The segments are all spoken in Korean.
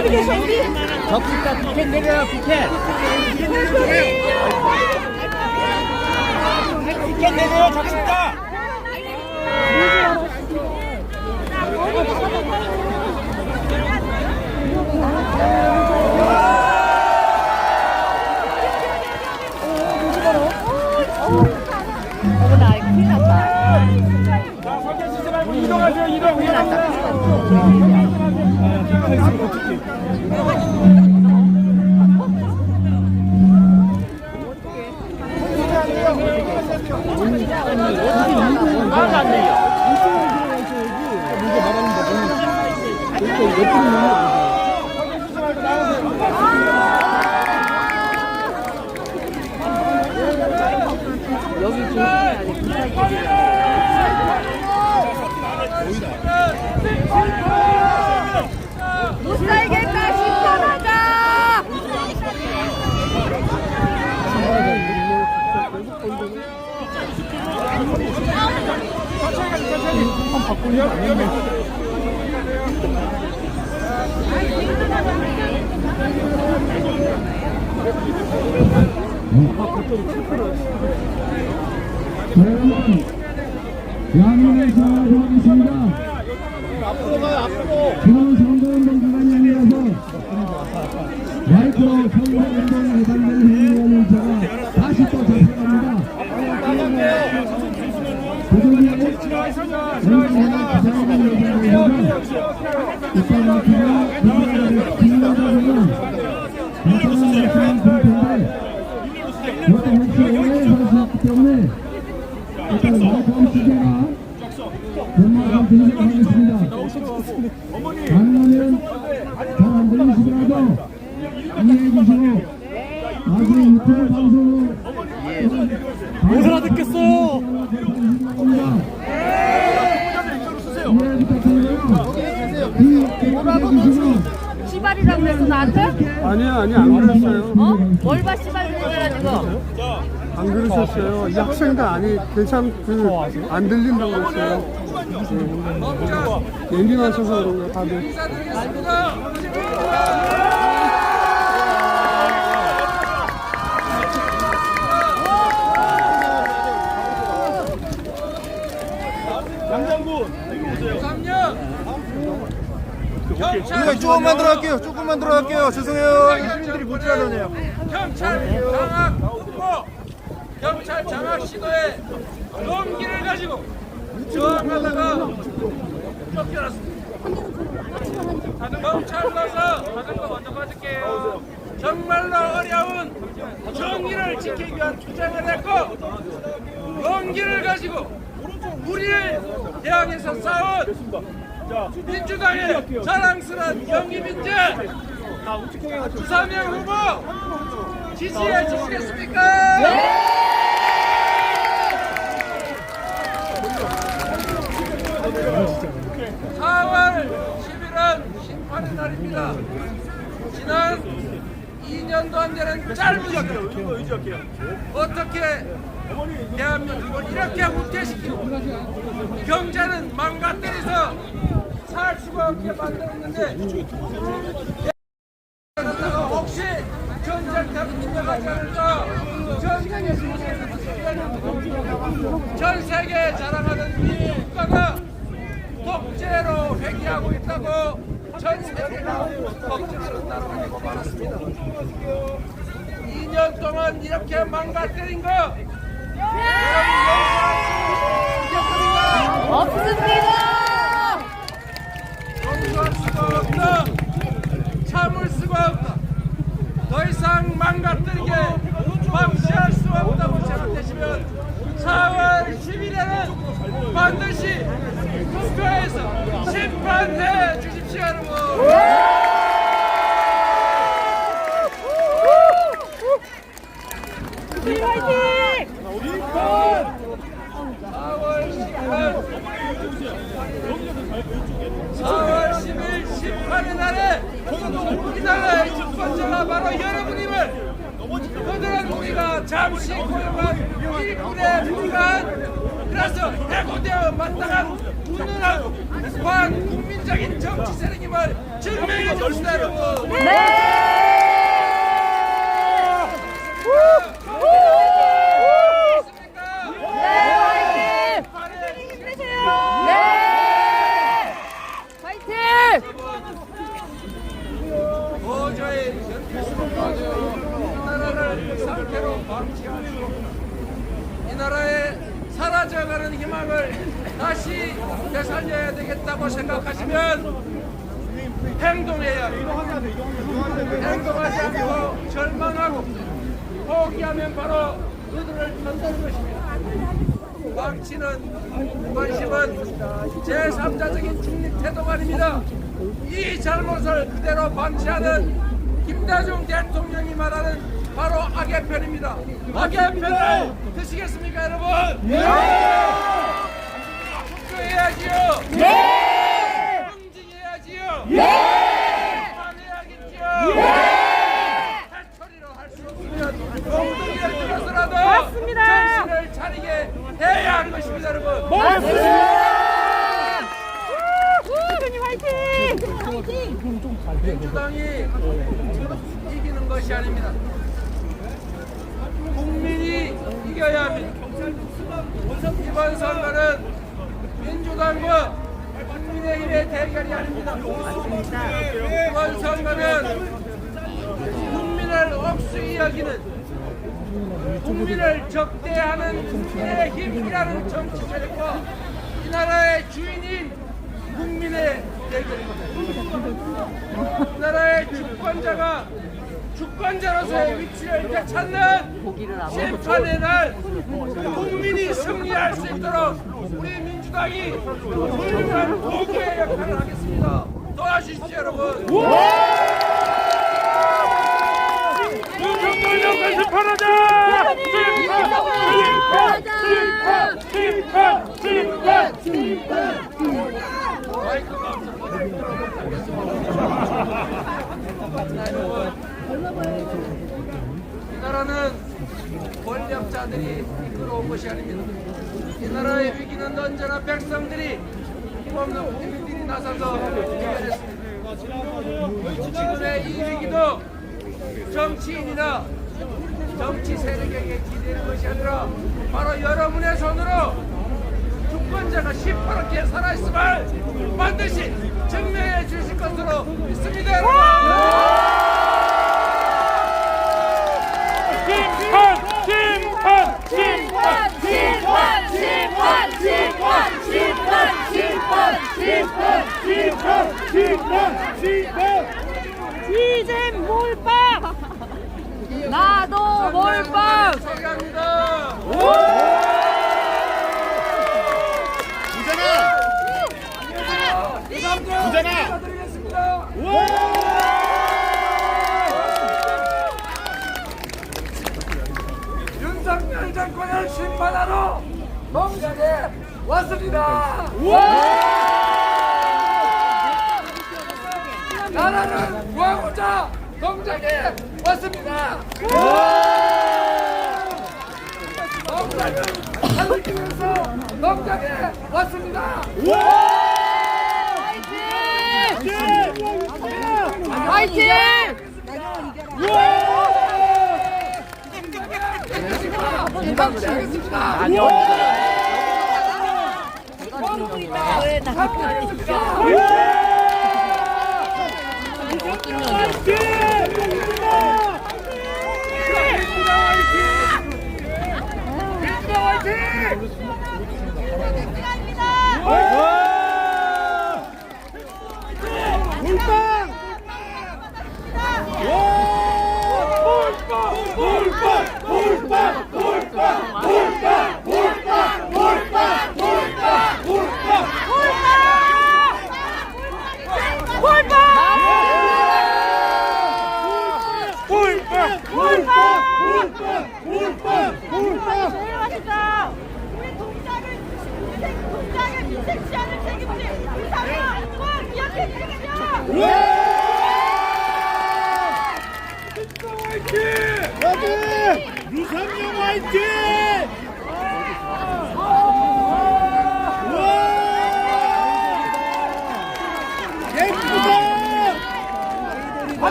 적십자 피켓 내려라 피켓 피켓 내려요 적십자 어머나 이거 큰일 쓰지 말고 이동하세요 이동 이동 하나도 안 내려 못 여러분, 양면에서 도와주십니다. 지금 선거운동 기간이 아니라서 마이크로 선거운동에 해당되는 행위를 제가 다시 또 접근합니다. 부족이 연구하는 기자회견 예정입니다. 이따 마치고 기자회견을 진행하면 감사하는 말씀 드릴 텐데 이것도 혹시 오해를 하셨기 때문에 일단 마이크 시제가 전마감 드리도록 하겠습니다. 가능하면 잘 안 들리시더라도 이해해 주시고 나중에 유튜브 방송으로 못 알아듣겠어요. 이해 부탁드리고요. 이해해 주시고 시발이라고 그랬어 나한테? 아니요, 아니 안 그랬어요. 어? 뭘봐 시발 그래가지고. 안 그러셨어요. 이 학생도 아니 괜찮 그안 들린다고 했어요. 네. 예민하셔서 그런 거 다들. 우리가 조금만 들어갈게요. 조금만 들어갈게요. 죄송해요. 시민들이 못 지나다녀요. 경찰 장악 후보 경찰 장악 시도에 용기를 가지고 저항하다가 쫓겨났습니다. 경찰로서 자전거 먼저 빠질게요. 정말로 어려운 정의를 지키기 위한 투쟁을 했고 용기를 가지고 우리를 대항해서 싸운 민주당의 자랑스러운 영입인재 주사명 후보 지지해 주시겠습니까? 네! 4월 10일은 심판의 날입니다. 지난 2년도 안 되는 짧은 시간 어떻게 대한민국을 이렇게 후퇴시키고 경제는 망가뜨려서 살 수가 없게 만들었는데 그러다가 혹시 전쟁터로 들어가지 않을까 전, 전 세계에 자랑하는 이 국가가 독재로 회귀하고 있다고 전 세계가 나라가 되고 말았습니다. 2년 동안 이렇게 망가뜨린 거 여러분 용서하시겠습니까? 없습니다. 용서할 수가 없다. 참을 수가 없다. 더 이상 망가뜨리게 방치할 수 없다고 생각되시면 4월 10일에는 반드시 국가에서 심판해 주십시오, 여러분. 화이팅! 4월 10일 심판의 날에 이 나라의 주권자가 바로 여러분임을 그들은 우리가 잠시 고용한 일꾼에 불과한 그래서 해고되어 마땅한 운운하고 과한 국민적인 정치 세력임을 증명해 줍시다 여러분. 파이팅! 도저히 견딜 수 없어요. 이 나라를 상태로 방치하고 이 나라의 사라져가는 희망을 다시 되살려야 되겠다고 생각하시면 행동해야 합니다. 행동하지 않고 절망하고 포기하면 바로 그들을 던지는 것입니다. 방치는 관심은 제3자적인 중립 태도가 아닙니다. 이 잘못을 방치하는 김대중 대통령이 말하는 바로 악의 편입니다. 악의 편을 드시겠습니까, 여러분? 네! 축구해야지요. 네! 응징해야지요. 네! 해야겠지요. 네! 처리로 할수 없으면 엉덩이를 들어서라도 맞습니다. 정신을 차리게 해야 하는 것입니다, 여러분. 대표님 화이팅! 민주당이 이기는 것이 아닙니다. 국민이 이겨야 합니다. 이번 선거는 민주당과 국민의힘의 대결이 아닙니다. 이번 선거는 국민을 억수히 여기는 국민을 적대하는 국민의 힘이라는 정치 세력과 이 나라의 주인인 국민의 나라의 주권자가 주권자로서의 위치를 되찾는 심판의 날 국민이 승리할 수 있도록 우리 민주당이 훌륭한 도구의 역할을 하겠습니다. 도와주십시오 여러분. 윤석열 정권 심판하자! 심판! 심판! 심판! 이 나라는 권력자들이 이끌어온 것이 아닙니다. 이 나라의 위기는 언제나 백성들이 힘없는 국민들이 나서서 해결했습니다. 지금의 이 위기도 정치인이나 정치 세력에게 기대는 것이 아니라 바로 여러분의 손으로 주권자가 시퍼렇게 살아있음을 반드시 증명해 주실 것으로 믿습니다 여러분 심판! 심판! 심판! 심판! 심판! 심판! 심판! 심판! 심판! 심판! 심판! 이제 몰빵! 나도 몰빵! 소개합니다. 부자나! 부자나! 드리겠습니다. 윤석열 정권을 심판하러 농장에 왔습니다. 나라를 구하고자 농장에 왔습니다. 농장을 살리기 위해서 농장에 왔습니다. 화이팅! 안녕. 화이팅! 화이팅! 화이팅! 화이팅!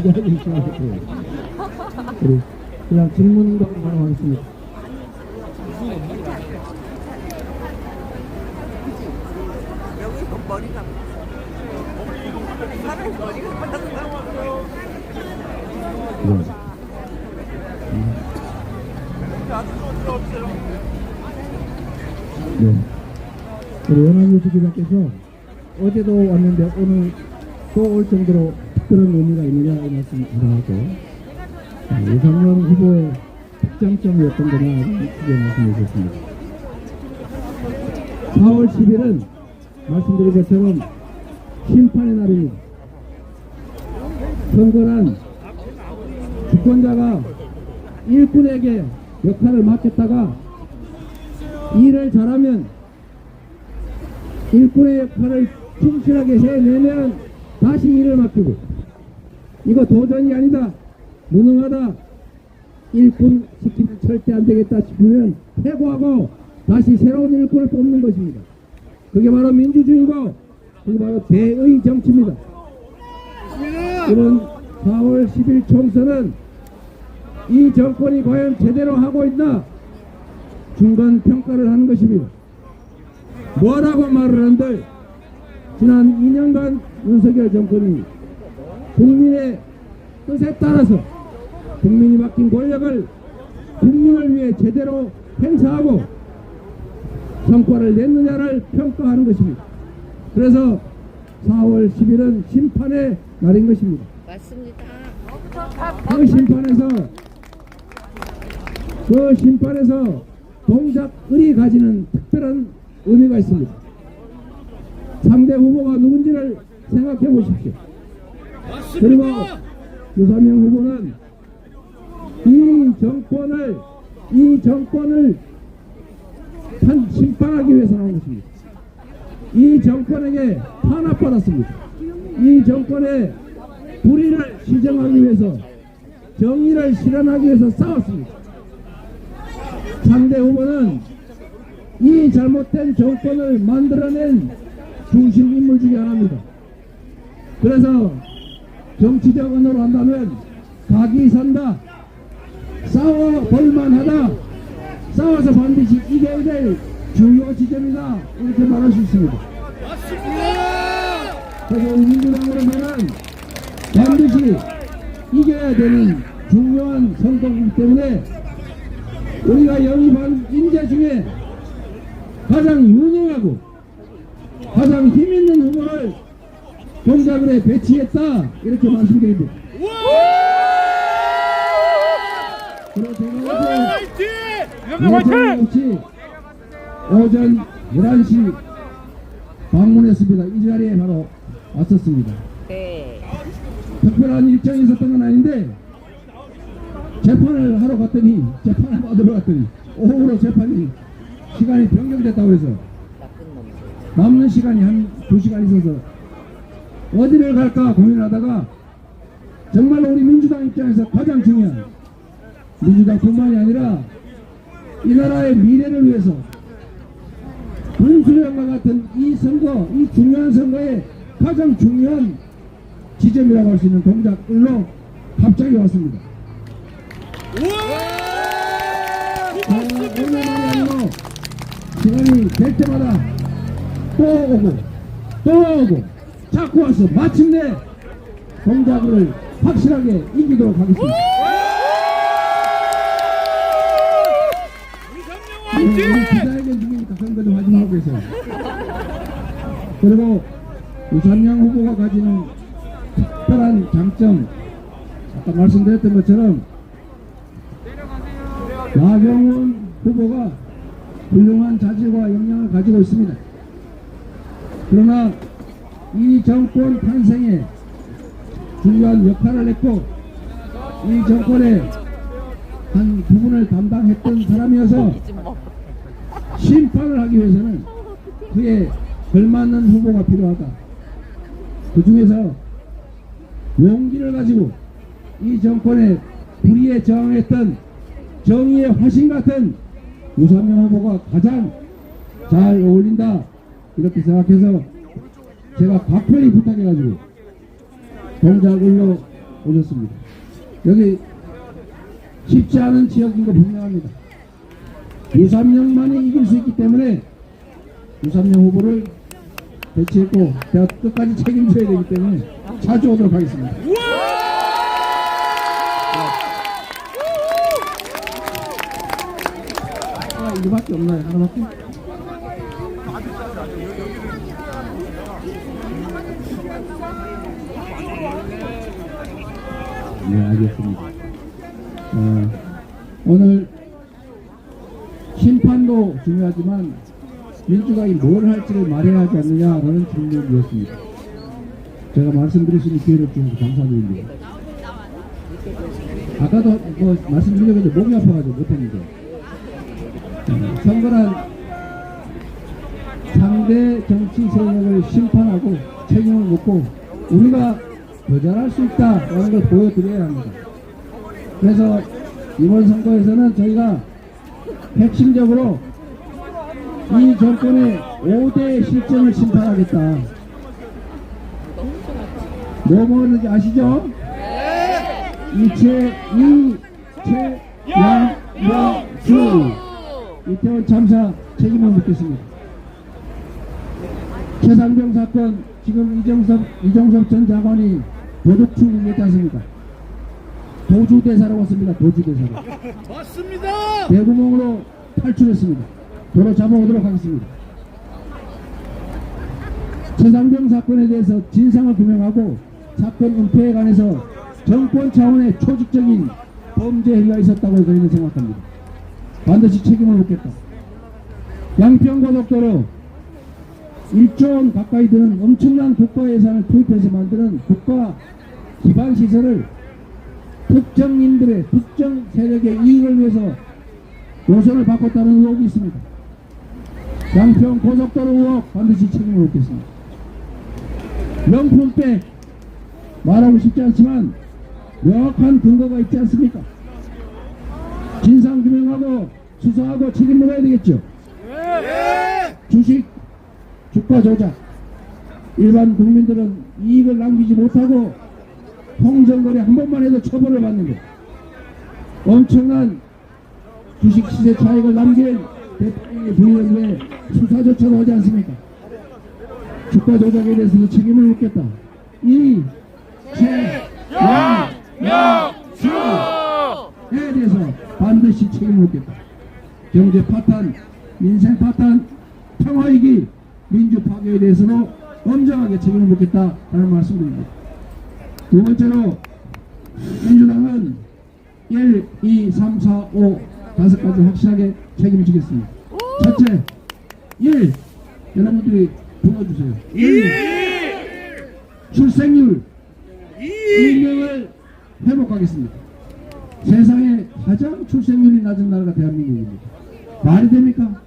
있어요. 우리 그냥 질문으로 바로 하겠습니다. 네. 네. 우리 연합뉴스 기자께서 어제도 왔는데 오늘 또 올 정도로 특별한 의미가 있느냐 이 말씀 드려하고 유상현 후보의 특장점이 어떤 거냐 크게 말씀해 주셨습니다. 4월 10일은 말씀드린 것처럼 심판의 날입니다. 선거란 주권자가 일꾼에게 역할을 맡겼다가 일을 잘하면 일꾼의 역할을 충실하게 해내면 다시 일을 맡기고 이거 도전이 아니다. 무능하다. 일꾼 시키면 절대 안 되겠다 싶으면 해고하고 다시 새로운 일꾼을 뽑는 것입니다. 그게 바로 민주주의고 그게 바로 대의 정치입니다. 이번 4월 10일 총선은 이 정권이 과연 제대로 하고 있나 중간 평가를 하는 것입니다. 뭐라고 말을 한들 지난 2년간 윤석열 정권이 국민의 뜻에 따라서 국민이 맡긴 권력을 국민을 위해 제대로 행사하고 성과를 냈느냐를 평가하는 것입니다. 그래서 4월 10일은 심판의 날인 것입니다. 맞습니다. 그 심판에서 그 심판에서 동작을이 가지는 특별한 의미가 있습니다. 상대 후보가 누군지를 생각해 보십시오. 그리고 유사명 후보는 이 정권을 이 정권을 판, 심판하기 위해서 나온 것입니다. 이 정권에게 탄압받았습니다. 이 정권의 불의를 시정하기 위해서 정의를 실현하기 위해서 싸웠습니다. 상대 후보는 이 잘못된 정권을 만들어낸 중심 인물 중에 하나입니다. 그래서 정치적 언어로 한다면 각이 선다, 싸워 볼만하다, 싸워서 반드시 이겨야 될 중요 지점이다. 이렇게 말할 수 있습니다. 그래서 우리 민주당으로서는 반드시 이겨야 되는 중요한 선거이기 때문에 우리가 영입한 인재 중에 가장 유능하고 가장 힘 있는 후보를 동작을에 배치했다 이렇게 말씀드립니다. 그리고 제가 어제 없이 오전 11시 방문했습니다. 이 자리에 바로 왔었습니다. 네. 특별한 일정이 있었던 건 아닌데 재판을 하러 갔더니 재판을 받으러 갔더니 오후로 재판이 시간이 변경됐다고 해서. 남는 시간이 한 두 시간 있어서 어디를 갈까 고민하다가 정말로 우리 민주당 입장에서 가장 중요한 민주당뿐만이 아니라 이 나라의 미래를 위해서 분수령과 같은 이 선거, 이 중요한 선거에 가장 중요한 지점이라고 할 수 있는 동작을로 갑자기 왔습니다. 아, 오늘만이 아니고 시간이 될 때마다 또 오고 또 오고 자꾸 와서 마침내 동작을 확실하게 이기도록 하겠습니다. 네, 우리 기자회견 중이니까 선거 좀 하지 말고 계세요. 그리고 유산양 후보가 가지는 특별한 장점 아까 말씀드렸던 것처럼 나경원 후보가 훌륭한 자질과 역량을 가지고 있습니다. 그러나 이 정권 탄생에 중요한 역할을 했고 이 정권의 한 부분을 담당했던 사람이어서 심판을 하기 위해서는 그에 걸맞는 후보가 필요하다. 그 중에서 용기를 가지고 이 정권의 불의에 저항했던 정의의 화신 같은 유상명 후보가 가장 잘 어울린다. 이렇게 생각해서 제가 각별히 부탁해가지고 동작을로 오셨습니다. 여기 쉽지 않은 지역인 거 분명합니다. 유삼영만이 이길 수 있기 때문에 유삼영 후보를 배치했고 제가 끝까지 책임져야 되기 때문에 자주 오도록 하겠습니다. 아, 이거밖에 없나요? 하나밖에? 네, 알겠습니다. 어, 오늘 심판도 중요하지만 민주당이 뭘 할지를 말해야 하지 않느냐라는 질문이었습니다. 제가 말씀드릴 수 있는 기회를 주셔서 감사드립니다. 아까도 뭐 말씀드리려고 했는데 목이 아파가지고 못했는데 어, 선거란 상대 정치 세력을 심판하고 책임을 묻고 우리가 더 잘할 수 있다라는 걸 보여드려야 합니다. 그래서 이번 선거에서는 저희가 핵심적으로 이 정권의 5대 실정을 심판하겠다. 뭐 먹었는지 아시죠? 이채, 이, 채, 양, 명, 수. 이태원 참사 책임을 묻겠습니다. 최상병 사건, 지금 이정섭, 이정섭 전 장관이 도둑 출국했지 않습니까? 도주대사라고 했습니다. 도주대사로. 맞습니다. 대구멍으로 탈출했습니다. 도로 잡아오도록 하겠습니다. 최상병 사건에 대해서 진상을 규명하고 사건 은폐에 관해서 정권 차원의 조직적인 범죄 행위가 있었다고 저희는 생각합니다. 반드시 책임을 묻겠다. 양평고속도로 1조 원 가까이 드는 엄청난 국가 예산을 투입해서 만드는 국가 기반 시설을 특정인들의 특정 세력의 이익을 위해서 노선을 바꿨다는 의혹이 있습니다. 양평 고속도로 의혹 반드시 책임을 묻겠습니다. 명품백 말하고 싶지 않지만 명확한 근거가 있지 않습니까? 진상 규명하고 수사하고 책임 물어야 되겠죠. 주식 주가 조작 일반 국민들은 이익을 남기지 못하고 통정거래 한 번만 해도 처벌을 받는데 엄청난 주식 시세 차익을 남긴 대통령의 부인을 왜 수사조차도 하지 않습니까? 주가 조작에 대해서도 책임을 묻겠다. 이, 채, 양, 명, 수 에 대해서 반드시 책임을 묻겠다. 경제 파탄, 민생 파탄, 평화위기, 민주 파괴에 대해서도 엄정하게 책임을 묻겠다라는 말씀드립니다. 두 번째로 민주당은 1, 2, 3, 4, 5 다섯 가지 확실하게 책임지겠습니다. 첫째, 1. 여러분들이 불러주세요. 1. 출생률 2명을 회복하겠습니다. 세상에 가장 출생률이 낮은 나라가 대한민국입니다. 말이 됩니까?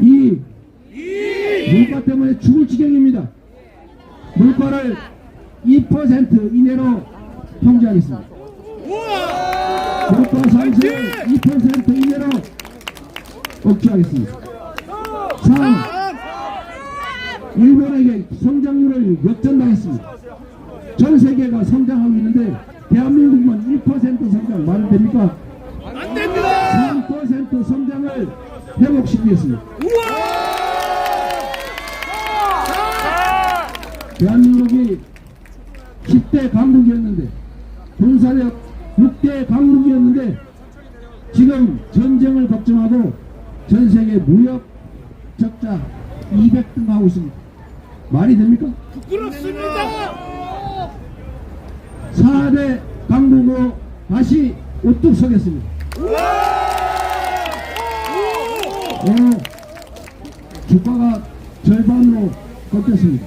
2. 물가 때문에 죽을 지경입니다. 물가를 2% 이내로 통제하겠습니다. 물가 상승을 2% 이내로 억제하겠습니다. 3. 일본에게 성장률을 역전당했습니다. 전 세계가 성장하고 있는데 대한민국만 1% 성장 말이 됩니까? 안 됩니다. 3% 성장을 회복시키겠습니다. 대한민국이 10대 강국이었는데 군사력 6대 강국이었는데 지금 전쟁을 걱정하고 전 세계 무역 적자 200등 하고 있습니다. 말이 됩니까? 부끄럽습니다. 4대 강국으로 다시 우뚝 서겠습니다. 오늘 주가가 절반으로 꺾였습니다.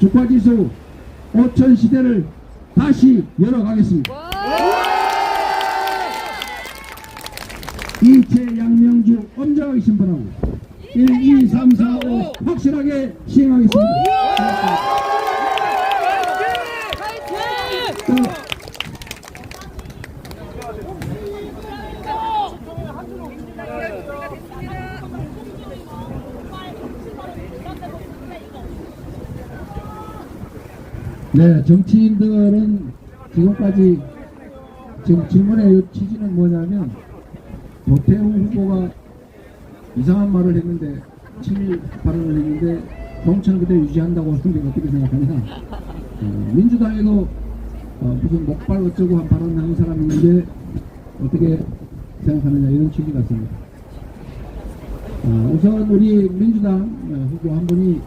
주가지수 5천 시대를 다시 열어가겠습니다. 이채 양명주 엄정하게 심판하고 1, 2, 3, 4, 5 확실하게 시행하겠습니다. 네, 정치인들은 지금까지 지금 질문의 요 취지는 뭐냐면 도태우 후보가 이상한 말을 했는데 친일 발언을 했는데 정치는 그대로 유지한다고 하는데 어떻게 생각하냐? 어, 민주당에도 어, 무슨 목발 어쩌고 한 발언을 한 사람이 있는데 어떻게 생각하느냐 이런 취지 같습니다. 어, 우선 우리 민주당 어, 후보 한 분이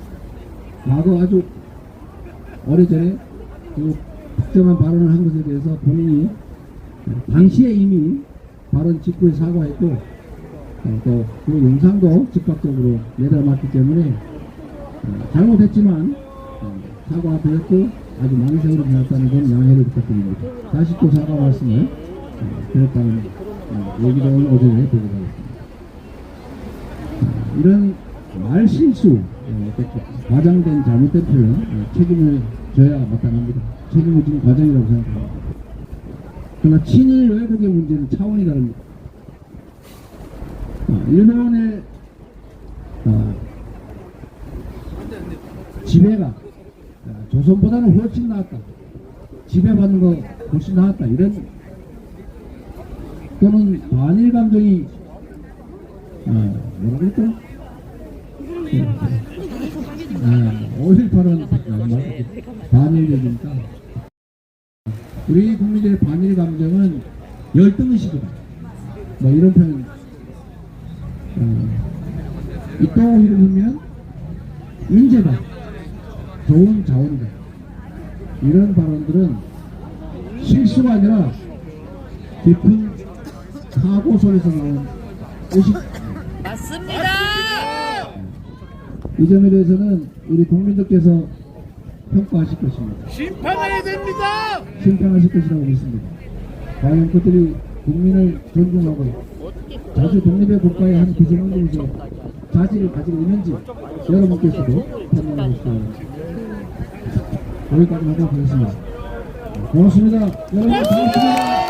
과거 아주 오래전에 그 특정한 발언을 한 것에 대해서 본인이 당시에 이미 발언 직후에 사과했고 어, 또그 영상도 즉각적으로 내려놨기 때문에 어, 잘못했지만 어, 사과드렸고 아주 많은 세월이 지났다는 건 양해를 부탁드립니다. 다시 또 사과 말씀을 어, 드렸다는 어, 얘기를 오늘 오전에 보고 가겠습니다. 어, 이런 말 실수, 어, 또 과장된 잘못된 표현 어, 책임을 져야 마땅합니다. 책임을 지는 과정이라고 생각합니다. 그러나 친일 외국의 문제는 차원이 다릅니다. 어, 일본의 어, 지배가 어, 조선보다는 훨씬 나았다. 지배받는 거 훨씬 나았다. 이런 또는 반일 감정이 어, 뭐라 그랬 더라? 아, 5.18은 반일적이니까 우리 국민들의 반일 감정은 열등의식이다. 뭐 이런 표현. 어, 이또 이름이면 인재다. 좋은 자원이다. 이런 발언들은 실수가 아니라 깊은 사고 속에서 나온 의식. 이 점에 대해서는 우리 국민들께서 평가하실 것입니다. 심판해야 됩니다. 심판하실 것이라고 믿습니다. 과연 그들이 국민을 존중하고 자주 독립의 국가의 한 기준으로서 자질을 가지고 있는지 여러분께서도 판단해 주시기. 여기까지 하도록 하겠습니다. 고맙습니다. 여러분 고맙습니다.